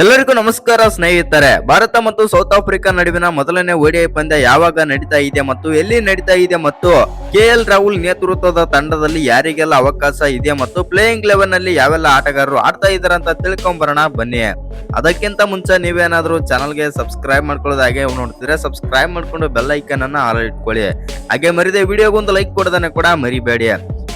ಎಲ್ಲರಿಗೂ ನಮಸ್ಕಾರ, ಸ್ನೇಹಿತರೆ. ಭಾರತ ಮತ್ತು ಸೌತ್ ಆಫ್ರಿಕಾ ನಡುವಿನ ಮೊದಲನೇ ಓಡಿಐ ಪಂದ್ಯ ಯಾವಾಗ ನಡೀತಾ ಇದೆ ಮತ್ತು ಎಲ್ಲಿ ನಡೀತಾ ಇದೆ ಮತ್ತು ಕೆಎಲ್ ರಾಹುಲ್ ನೇತೃತ್ವದ ತಂಡದಲ್ಲಿ ಯಾರಿಗೆಲ್ಲ ಅವಕಾಶ ಇದೆ ಮತ್ತು ಪ್ಲೇಯಿಂಗ್ ಲೆವೆಲ್ನಲ್ಲಿ ಯಾವೆಲ್ಲ ಆಟಗಾರರು ಆಡ್ತಾ ಇದಾರೆ ಅಂತ ತಿಳ್ಕೊಂಬರೋಣ, ಬನ್ನಿ. ಅದಕ್ಕಿಂತ ಮುಂಚೆ ನೀವೇನಾದ್ರೂ ಚಾನಲ್ಗೆ ಸಬ್ಸ್ಕ್ರೈಬ್ ಮಾಡ್ಕೊಳ್ಳೋದಾಗೆ ನೋಡ್ತಿದ್ರೆ ಸಬ್ಸ್ಕ್ರೈಬ್ ಮಾಡ್ಕೊಂಡು ಬೆಲ್ ಐಕನ್ ಅನ್ನ ಆಲ್ ಇಟ್ಕೊಳ್ಳಿ. ಹಾಗೆ ಮರಿದೆ ವಿಡಿಯೋಗೊಂದು ಲೈಕ್ ಕೊಡೋದನ್ನ ಕೂಡ ಮರಿಬೇಡಿ.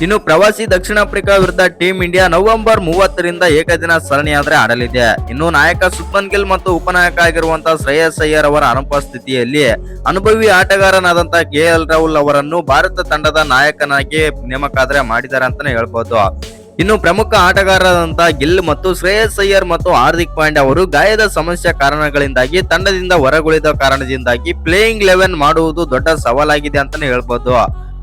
ಇನ್ನು ಪ್ರವಾಸಿ ದಕ್ಷಿಣ ಆಫ್ರಿಕಾ ವಿರುದ್ಧ ಟೀಂ ಇಂಡಿಯಾ ನವೆಂಬರ್ ಮೂವತ್ತರಿಂದ ಏಕದಿನ ಸರಣಿಯಾದ್ರೆ ಆಡಲಿದೆ. ಇನ್ನು ನಾಯಕ ಸುಪ್ಮನ್ ಗಿಲ್ ಮತ್ತು ಉಪನಾಯಕ ಆಗಿರುವಂತಹ ಶ್ರೇಯಸ್ ಅಯ್ಯರ್ ಅವರ ಅನುಪಸ್ಥಿತಿಯಲ್ಲಿ ಅನುಭವಿ ಆಟಗಾರನಾದಂತಹ ಕೆ ಎಲ್ ರಾಹುಲ್ ಅವರನ್ನು ಭಾರತ ತಂಡದ ನಾಯಕನಾಗಿ ನೇಮಕ ಆದ್ರೆ ಮಾಡಿದ್ದಾರೆ ಅಂತಾನೆ ಹೇಳ್ಬೋದು. ಇನ್ನು ಪ್ರಮುಖ ಆಟಗಾರರಾದಂತಹ ಗಿಲ್ ಮತ್ತು ಶ್ರೇಯಸ್ ಅಯ್ಯರ್ ಮತ್ತು ಹಾರ್ದಿಕ್ ಪಾಂಡ್ಯ ಅವರು ಗಾಯದ ಸಮಸ್ಯೆ ಕಾರಣಗಳಿಂದಾಗಿ ತಂಡದಿಂದ ಹೊರಗುಳಿದ ಕಾರಣದಿಂದಾಗಿ ಪ್ಲೇಯಿಂಗ್ ಲೆವೆನ್ ಮಾಡುವುದು ದೊಡ್ಡ ಸವಾಲಾಗಿದೆ ಅಂತಾನೆ ಹೇಳ್ಬೋದು.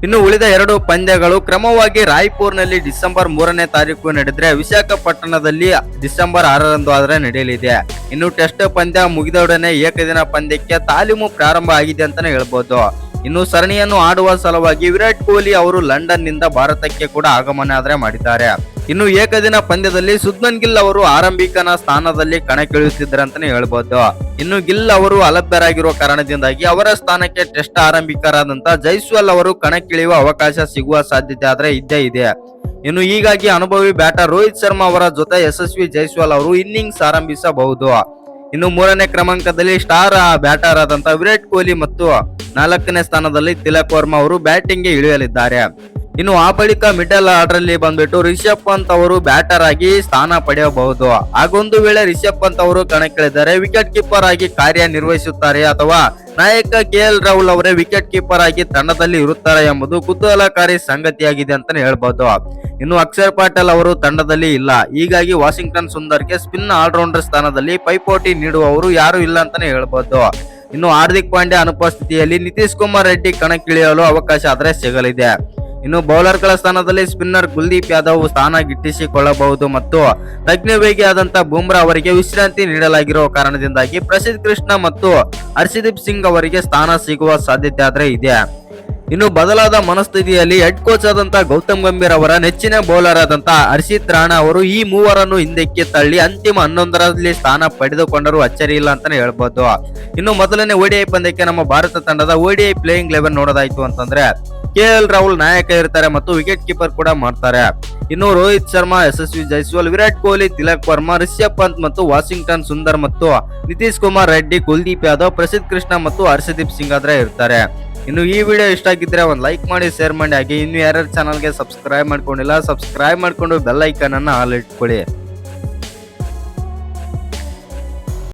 ಇನ್ನು ಉಳಿದ ಎರಡು ಪಂದ್ಯಗಳು ಕ್ರಮವಾಗಿ ರಾಯ್ಪುರ್ನಲ್ಲಿ ಡಿಸೆಂಬರ್ ಮೂರನೇ ತಾರೀಕು ನಡೆದರೆ ವಿಶಾಖಪಟ್ಟಣದಲ್ಲಿ ಡಿಸೆಂಬರ್ ಆರರಂದು ಆದರೆ ನಡೆಯಲಿದೆ. ಇನ್ನು ಟೆಸ್ಟ್ ಪಂದ್ಯ ಮುಗಿದೊಡನೆ ಏಕದಿನ ಪಂದ್ಯಕ್ಕೆ ತಾಲೀಮು ಪ್ರಾರಂಭ ಆಗಿದೆ ಅಂತಾನೆ ಹೇಳ್ಬೋದು. ಇನ್ನು ಸರಣಿಯನ್ನು ಆಡುವ ಸಲುವಾಗಿ ವಿರಾಟ್ ಕೊಹ್ಲಿ ಅವರು ಲಂಡನ್ನಿಂದ ಭಾರತಕ್ಕೆ ಕೂಡ ಆಗಮನ ಆದರೆ ಮಾಡಿದ್ದಾರೆ. ಇನ್ನು ಏಕದಿನ ಪಂದ್ಯದಲ್ಲಿ ಸುದ್ಮನ್ ಗಿಲ್ ಅವರು ಆರಂಭಿಕನ ಸ್ಥಾನದಲ್ಲಿ ಕಣಕ್ಕಿಳಿಯುತ್ತಿದ್ದಾರೆ ಅಂತಾನೆ ಹೇಳ್ಬೋದು. ಇನ್ನು ಗಿಲ್ ಅವರು ಅಲಭ್ಯರಾಗಿರುವ ಕಾರಣದಿಂದಾಗಿ ಅವರ ಸ್ಥಾನಕ್ಕೆ ಟೆಸ್ಟ್ ಆರಂಭಿಕರಾದಂತ ಜೈಸ್ವಾಲ್ ಅವರು ಕಣಕ್ಕಿಳಿಯುವ ಅವಕಾಶ ಸಿಗುವ ಸಾಧ್ಯತೆ ಆದ್ರೆ ಇದ್ದೇ ಇದೆ. ಇನ್ನು ಹೀಗಾಗಿ ಅನುಭವಿ ಬ್ಯಾಟರ್ ರೋಹಿತ್ ಶರ್ಮಾ ಅವರ ಜೊತೆ ಯಶಸ್ವಿ ಜೈಸ್ವಾಲ್ ಅವರು ಇನ್ನಿಂಗ್ಸ್ ಆರಂಭಿಸಬಹುದು. ಇನ್ನು ಮೂರನೇ ಕ್ರಮಾಂಕದಲ್ಲಿ ಸ್ಟಾರ್ ಬ್ಯಾಟರ್ ಆದಂತ ವಿರಾಟ್ ಕೊಹ್ಲಿ ಮತ್ತು ನಾಲ್ಕನೇ ಸ್ಥಾನದಲ್ಲಿ ತಿಲಕ್ ವರ್ಮಾ ಅವರು ಬ್ಯಾಟಿಂಗ್ಗೆ ಇಳಿಯಲಿದ್ದಾರೆ. ಇನ್ನು ಆ ಬಳಿಕ ಮಿಡಲ್ ಆರ್ಡರ್ ಅಲ್ಲಿ ಬಂದ್ಬಿಟ್ಟು ರಿಷಬ್ ಪಂತ್ ಅವರು ಬ್ಯಾಟರ್ ಆಗಿ ಸ್ಥಾನ ಪಡೆಯಬಹುದು. ಹಾಗೊಂದು ವೇಳೆ ರಿಷಬ್ ಪಂತ್ ಅವರು ಕಣಕ್ಕಿಳಿದರೆ ವಿಕೆಟ್ ಕೀಪರ್ ಆಗಿ ಕಾರ್ಯನಿರ್ವಹಿಸುತ್ತಾರೆ ಅಥವಾ ನಾಯಕ ಕೆ ಎಲ್ ರಾಹುಲ್ ಅವರೇ ವಿಕೆಟ್ ಕೀಪರ್ ಆಗಿ ತಂಡದಲ್ಲಿ ಇರುತ್ತಾರೆ ಎಂಬುದು ಕುತೂಹಲಕಾರಿ ಸಂಗತಿಯಾಗಿದೆ ಅಂತಾನೆ ಹೇಳ್ಬೋದು. ಇನ್ನು ಅಕ್ಷರ್ ಪಾಟೇಲ್ ಅವರು ತಂಡದಲ್ಲಿ ಇಲ್ಲ. ಹೀಗಾಗಿ ವಾಷಿಂಗ್ಟನ್ ಸುಂದರ್ಗೆ ಸ್ಪಿನ್ ಆಲ್ರೌಂಡರ್ ಸ್ಥಾನದಲ್ಲಿ ಪೈಪೋಟಿ ನೀಡುವವರು ಯಾರು ಇಲ್ಲ ಅಂತಾನೆ ಹೇಳ್ಬೋದು. ಇನ್ನು ಹಾರ್ದಿಕ್ ಪಾಂಡ್ಯ ಅನುಪಸ್ಥಿತಿಯಲ್ಲಿ ನಿತೀಶ್ ಕುಮಾರ್ ರೆಡ್ಡಿ ಕಣಕ್ಕಿಳಿಯಲು ಅವಕಾಶ ಆದರೆ ಸಿಗಲಿದೆ. ಇನ್ನು ಬೌಲರ್ಗಳ ಸ್ಥಾನದಲ್ಲಿ ಸ್ಪಿನ್ನರ್ ಕುಲ್ದೀಪ್ ಯಾದವ್ ಸ್ಥಾನ ಗಿಟ್ಟಿಸಿಕೊಳ್ಳಬಹುದು ಮತ್ತು ತಜ್ಞ ವೇಗಿ ಆದಂತ ಬುಮ್ರಾ ಅವರಿಗೆ ವಿಶ್ರಾಂತಿ ನೀಡಲಾಗಿರುವ ಕಾರಣದಿಂದಾಗಿ ಪ್ರಸಿದ್ಧ ಕೃಷ್ಣ ಮತ್ತು ಹರ್ಷದೀಪ್ ಸಿಂಗ್ ಅವರಿಗೆ ಸ್ಥಾನ ಸಿಗುವ ಸಾಧ್ಯತೆ ಆದರೆ ಇದೆ. ಇನ್ನು ಬದಲಾದ ಮನಸ್ಥಿತಿಯಲ್ಲಿ ಹೆಡ್ ಕೋಚ್ ಆದಂತ ಗೌತಮ್ ಗಂಭೀರ್ ಅವರ ನೆಚ್ಚಿನ ಬೌಲರ್ ಆದಂತ ಹರ್ಷಿತ್ ರಾಣಾ ಅವರು ಈ ಮೂವರನ್ನು ಹಿಂದಕ್ಕೆ ತಳ್ಳಿ ಅಂತಿಮ ಹನ್ನೊಂದರಲ್ಲಿ ಸ್ಥಾನ ಪಡೆದುಕೊಂಡರೂ ಅಚ್ಚರಿ ಇಲ್ಲ ಅಂತಾನೆ ಹೇಳ್ಬೋದು. ಇನ್ನು ಮೊದಲನೇ ಓಡಿಐ ಪಂದ್ಯಕ್ಕೆ ನಮ್ಮ ಭಾರತ ತಂಡದ ಓಡಿಐ ಪ್ಲೇಯಿಂಗ್ ಲೆವೆನ್ ನೋಡೋದಾಯ್ತು ಅಂತಂದ್ರೆ ಕೆ ಎಲ್ ರಾಹುಲ್ ನಾಯಕ ಇರ್ತಾರೆ ಮತ್ತು ವಿಕೆಟ್ ಕೀಪರ್ ಕೂಡ ಮಾಡ್ತಾರೆ. ಇನ್ನು ರೋಹಿತ್ ಶರ್ಮಾ, ಯಶಸ್ವಿ ಜೈಸ್ವಾಲ್, ವಿರಾಟ್ ಕೊಹ್ಲಿ, ತಿಲಕ್ ವರ್ಮಾ, ರಿಷಬ್ ಪಂತ್ ಮತ್ತು ವಾಷಿಂಗ್ಟನ್ ಸುಂದರ್ ಮತ್ತು ನಿತೀಶ್ ಕುಮಾರ್ ರೆಡ್ಡಿ, ಕುಲ್ದೀಪ್ ಯಾದವ್, ಪ್ರಸಿದ್ಧ ಕೃಷ್ಣ ಮತ್ತು ಹರ್ಷದೀಪ್ ಸಿಂಗ್ ಆದ್ರೆ ಇರ್ತಾರೆ. ಇನ್ನು ಈ ವಿಡಿಯೋ ಇಷ್ಟ ಆಗಿದ್ರೆ ಒಂದು ಲೈಕ್ ಮಾಡಿ, ಶೇರ್ ಮಾಡಿ, ಹಾಗೆ ಇನ್ನು ಯಾರ್ಯಾರು ಚಾನಲ್ಗೆ ಸಬ್ಸ್ಕ್ರೈಬ್ ಮಾಡ್ಕೊಂಡಿಲ್ಲ ಸಬ್ಸ್ಕ್ರೈಬ್ ಮಾಡ್ಕೊಂಡು ಬೆಲ್ ಐಕನ್ ಅನ್ನು ಆಲ್ ಇಟ್ಕೊಳ್ಳಿ.